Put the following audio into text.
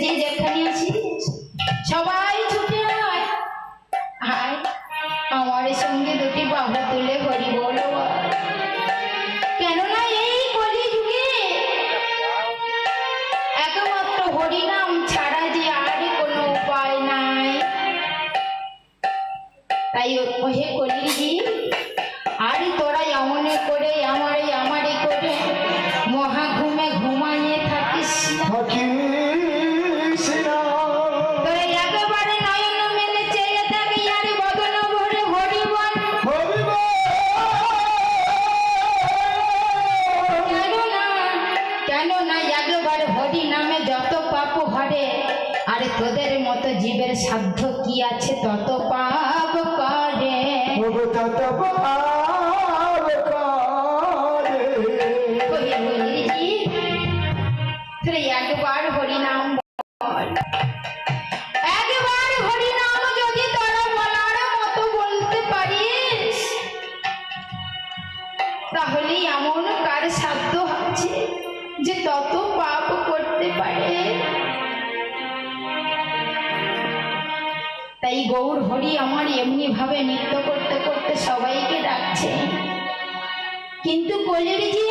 যে যেখানে আছি, সবাই ছুটে আমার সঙ্গে দুটি তুলে হরি বল। কোনো উপায় নাই। তাই এমন করে আমারে আমারে করে মহা ঘুমে ঘুমাইয়ে থাকিস না। তোদের মতো জীবের সাধ্য কি আছে তত পাপ করে। একবার তাহলে এমন কার সাধ্য আছে যে তত পাপ করতে পারে? গৌর হরি আমার এমনি ভাবে নৃত্য করতে করতে সবাইকে ডাকছে। কিন্তু কলির জি